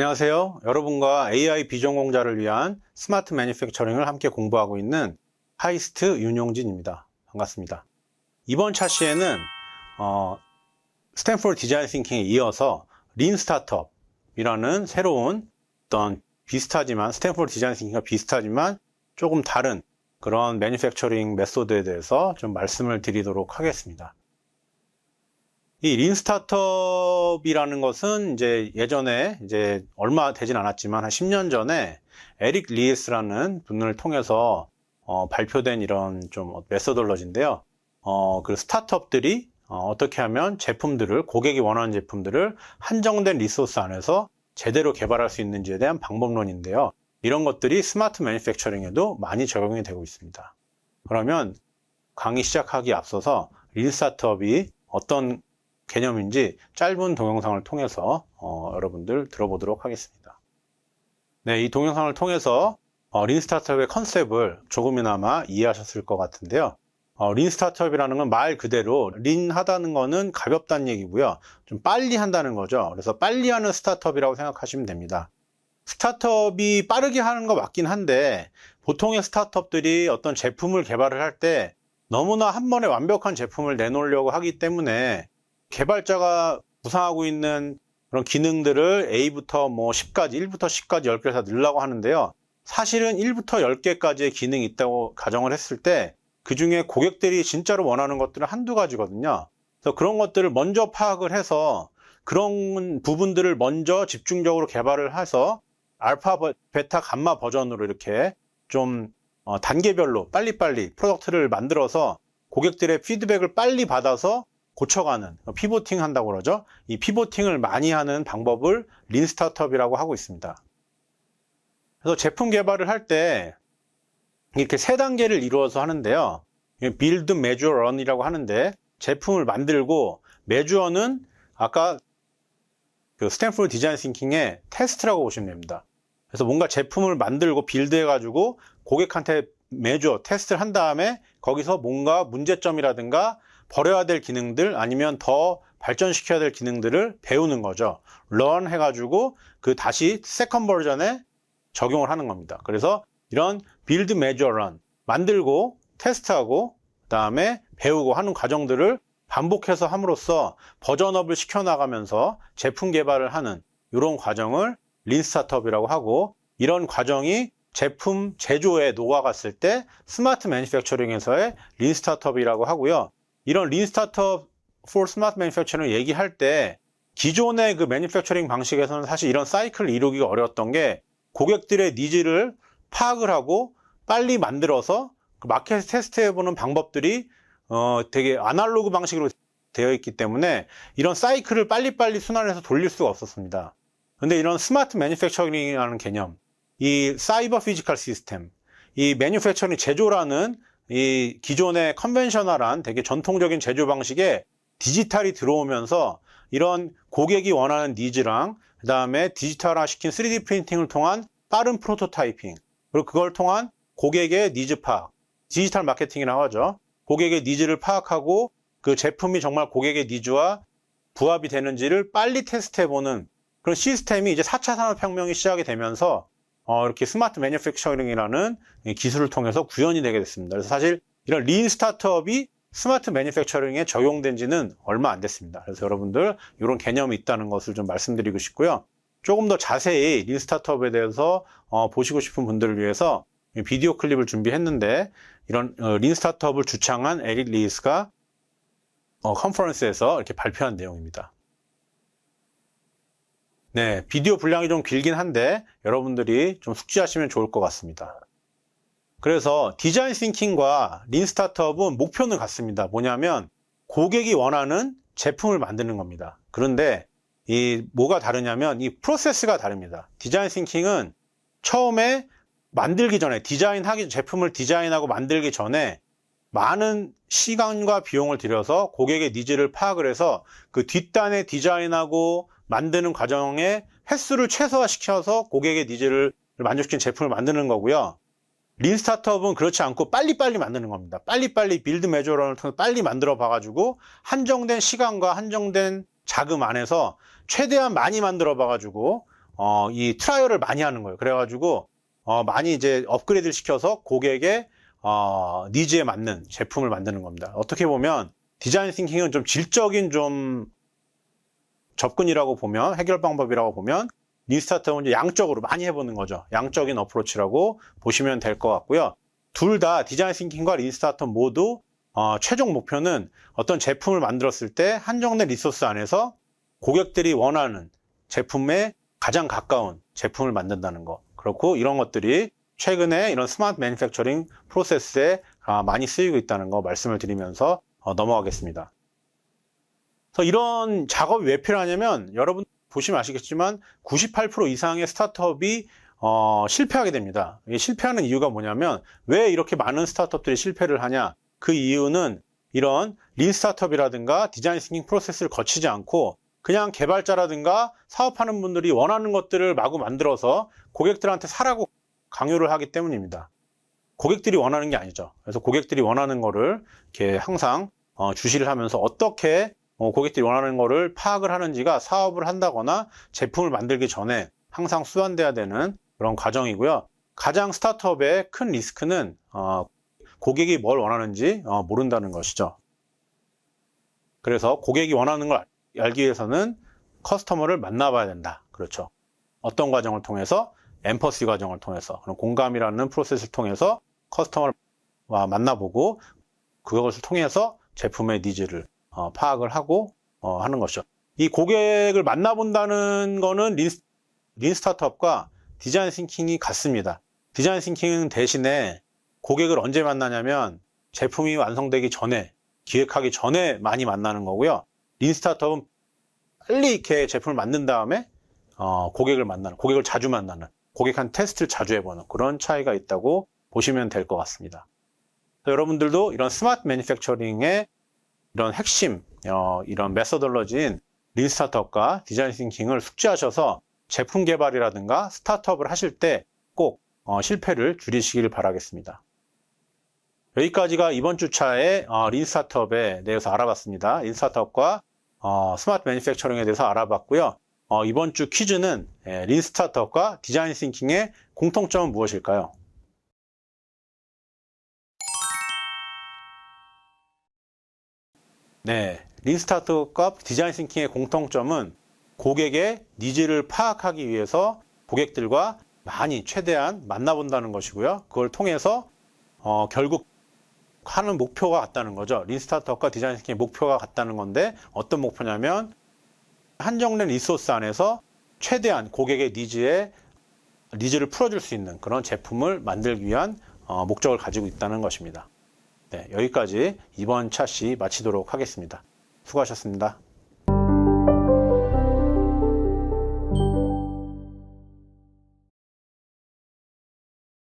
안녕하세요. 여러분과 AI 비전공자를 위한 스마트 매니팩처링을 함께 공부하고 있는 하이스트 윤용진입니다. 반갑습니다. 이번 차시에는 어, 스탠포드 디자인 싱킹에 이어서 린 스타트업이라는 새로운 어떤 비슷하지만 스탠포드 디자인 싱킹과 비슷하지만 조금 다른 그런 매니팩처링 메소드에 대해서 좀 말씀을 드리도록 하겠습니다. 이 린 스타트업이라는 것은 이제 예전에 이제 얼마 되진 않았지만 한 10년 전에 에릭 리에스라는 분을 통해서 어, 발표된 이런 좀 메소돌러지인데요. 어, 그 스타트업들이 어, 떻게 하면 제품들을 고객이 원하는 제품들을 한정된 리소스 안에서 제대로 개발할 수 있는지에 대한 방법론인데요. 이런 것들이 스마트 매니팩처링에도 많이 적용이 되고 있습니다. 그러면 강의 시작하기 앞서서 린 스타트업이 어떤 개념인지 짧은 동영상을 통해서 어, 여러분들 들어보도록 하겠습니다. 네, 이 동영상을 통해서 어, 린 스타트업의 컨셉을 조금이나마 이해하셨을 것 같은데요. 어, 린 스타트업이라는 건 말 그대로 린 하다는 거는 가볍다는 얘기고요. 좀 빨리 한다는 거죠. 그래서 빨리 하는 스타트업이라고 생각하시면 됩니다. 스타트업이 빠르게 하는 거 맞긴 한데 보통의 스타트업들이 어떤 제품을 개발을 할 때 너무나 한 번에 완벽한 제품을 내놓으려고 하기 때문에 개발자가 구상하고 있는 그런 기능들을 A부터 뭐 10까지, 1부터 10까지 10개를 다 넣으려고 하는데요. 사실은 1부터 10개까지의 기능이 있다고 가정을 했을 때 그 중에 고객들이 진짜로 원하는 것들은 한두 가지거든요. 그래서 그런 것들을 먼저 파악을 해서 그런 부분들을 먼저 집중적으로 개발을 해서 알파, 베타, 감마 버전으로 이렇게 좀 어, 단계별로 빨리빨리 프로덕트를 만들어서 고객들의 피드백을 빨리 받아서 고쳐가는 피보팅 한다고 그러죠. 이 피보팅을 많이 하는 방법을 린 스타트업이라고 하고 있습니다. 그래서 제품 개발을 할 때 이렇게 세 단계를 이루어서 하는데요. 빌드, 메주어, 런이라고 하는데 제품을 만들고 메주어는 아까 그 스탠포드 디자인 싱킹의 테스트라고 보시면 됩니다. 그래서 뭔가 제품을 만들고 빌드해가지고 고객한테 메주어, 테스트를 한 다음에 거기서 뭔가 문제점이라든가 버려야 될 기능들 아니면 더 발전시켜야 될 기능들을 배우는 거죠. learn 해가지고 그 다시 세컨 버전에 적용을 하는 겁니다. 그래서 이런 build, measure, run 만들고 테스트하고 그 다음에 배우고 하는 과정들을 반복해서 함으로써 버전업을 시켜나가면서 제품 개발을 하는 이런 과정을 린 스타트업이라고 하고 이런 과정이 제품 제조에 녹아갔을 때 스마트 매니팩처링에서의 린 스타트업이라고 하고요. 이런 린 스타트업 for 스마트 매니팩처링 얘기할 때 기존의 그 매니팩처링 방식에서는 사실 이런 사이클을 이루기가 어려웠던 게 고객들의 니즈를 파악을 하고 빨리 만들어서 그 마켓 테스트해보는 방법들이 어 되게 아날로그 방식으로 되어 있기 때문에 이런 사이클을 빨리빨리 순환해서 돌릴 수가 없었습니다. 근데 이런 스마트 매니팩처링이라는 개념, 이 사이버 피지컬 시스템, 이 매니팩처링 제조라는 이 기존의 컨벤셔널한 되게 전통적인 제조 방식에 디지털이 들어오면서 이런 고객이 원하는 니즈랑 그 다음에 디지털화 시킨 3D 프린팅을 통한 빠른 프로토타이핑 그리고 그걸 통한 고객의 니즈 파악 디지털 마케팅이라고 하죠. 고객의 니즈를 파악하고 그 제품이 정말 고객의 니즈와 부합이 되는지를 빨리 테스트해보는 그런 시스템이 이제 4차 산업혁명이 시작이 되면서 어, 이렇게 스마트 매니팩처링이라는 기술을 통해서 구현이 되게 됐습니다. 그래서 사실 이런 린 스타트업이 스마트 매니팩처링에 적용된 지는 얼마 안 됐습니다. 그래서 여러분들 이런 개념이 있다는 것을 좀 말씀드리고 싶고요. 조금 더 자세히 린 스타트업에 대해서 어, 보시고 싶은 분들을 위해서 비디오 클립을 준비했는데 이런 어, 린 스타트업을 주창한 에릭 리스가 어, 컨퍼런스에서 이렇게 발표한 내용입니다. 네, 비디오 분량이 좀 길긴 한데 여러분들이 좀 숙지하시면 좋을 것 같습니다. 그래서 디자인 싱킹과 린 스타트업은 목표는 같습니다. 뭐냐면 고객이 원하는 제품을 만드는 겁니다. 그런데 이 뭐가 다르냐면 이 프로세스가 다릅니다. 디자인 싱킹은 처음에 만들기 전에 디자인하기 제품을 디자인하고 만들기 전에 많은 시간과 비용을 들여서 고객의 니즈를 파악을 해서 그 뒷단에 디자인하고 만드는 과정에 횟수를 최소화시켜서 고객의 니즈를 만족시키는 제품을 만드는 거고요. 린 스타트업은 그렇지 않고 빨리빨리 만드는 겁니다. 빨리빨리 빌드 메저런을 통해 빨리 만들어 봐가지고 한정된 시간과 한정된 자금 안에서 최대한 많이 만들어 봐가지고 어, 이 트라이얼을 많이 하는 거예요. 그래가지고 어, 많이 이제 업그레이드를 시켜서 고객의 어, 니즈에 맞는 제품을 만드는 겁니다. 어떻게 보면 디자인 싱킹은 좀 질적인 좀 접근이라고 보면 해결 방법이라고 보면 린스타트는 이제 양적으로 많이 해보는 거죠. 양적인 어프로치라고 보시면 될 것 같고요. 둘 다 디자인 싱킹과 린스타트 모두 어, 최종 목표는 어떤 제품을 만들었을 때 한정된 리소스 안에서 고객들이 원하는 제품에 가장 가까운 제품을 만든다는 거. 그렇고 이런 것들이 최근에 이런 스마트 매니팩처링 프로세스에 아, 많이 쓰이고 있다는 거 말씀을 드리면서 어, 넘어가겠습니다. 그래서 이런 작업이 왜 필요하냐면 여러분 보시면 아시겠지만 98% 이상의 스타트업이 어, 실패하게 됩니다. 이 실패하는 이유가 뭐냐면 왜 이렇게 많은 스타트업들이 실패를 하냐? 그 이유는 이런 린 스타트업이라든가 디자인 싱킹 프로세스를 거치지 않고 그냥 개발자라든가 사업하는 분들이 원하는 것들을 마구 만들어서 고객들한테 사라고 강요를 하기 때문입니다. 고객들이 원하는 게 아니죠. 그래서 고객들이 원하는 거를 이렇게 항상 어, 주시를 하면서 어떻게 어, 고객들이 원하는 거를 파악을 하는지가 사업을 한다거나 제품을 만들기 전에 항상 수반돼야 되는 그런 과정이고요. 가장 스타트업의 큰 리스크는 어, 고객이 뭘 원하는지 어, 모른다는 것이죠. 그래서 고객이 원하는 걸 알기 위해서는 커스터머를 만나봐야 된다. 그렇죠. 어떤 과정을 통해서 엠퍼시 과정을 통해서 그런 공감이라는 프로세스를 통해서 커스터머를 만나보고 그것을 통해서 제품의 니즈를 어, 파악을 하고 어, 하는 것이죠. 이 고객을 만나본다는 거는 린, 린 스타트업과 디자인 싱킹이 같습니다. 디자인 싱킹은 대신에 고객을 언제 만나냐면 제품이 완성되기 전에 기획하기 전에 많이 만나는 거고요. 린 스타트업은 빨리 이렇게 제품을 만든 다음에 어, 고객을 만나는, 고객을 자주 만나는, 고객한 테스트를 자주 해보는 그런 차이가 있다고 보시면 될 것 같습니다. 여러분들도 이런 스마트 매니팩처링의 이런 핵심, 어, 이런 메서돌러지인 린 스타트업과 디자인 싱킹을 숙지하셔서 제품 개발이라든가 스타트업을 하실 때꼭 어, 실패를 줄이시길 바라겠습니다. 여기까지가 이번 주차의 어, 린 스타트업에 대해서 알아봤습니다. 린 스타트업과 어, 스마트 매니팩처링에 대해서 알아봤고요. 어, 이번 주 퀴즈는 예, 린 스타트업과 디자인 싱킹의 공통점은 무엇일까요? 네, 린 스타트업과 디자인 싱킹의 공통점은 고객의 니즈를 파악하기 위해서 고객들과 많이 최대한 만나본다는 것이고요. 그걸 통해서 어, 결국 하는 목표가 같다는 거죠. 린 스타트업과 디자인 싱킹의 목표가 같다는 건데 어떤 목표냐면 한정된 리소스 안에서 최대한 고객의 니즈에 니즈를 풀어줄 수 있는 그런 제품을 만들기 위한 어, 목적을 가지고 있다는 것입니다. 네, 여기까지 이번 차시 마치도록 하겠습니다. 수고하셨습니다.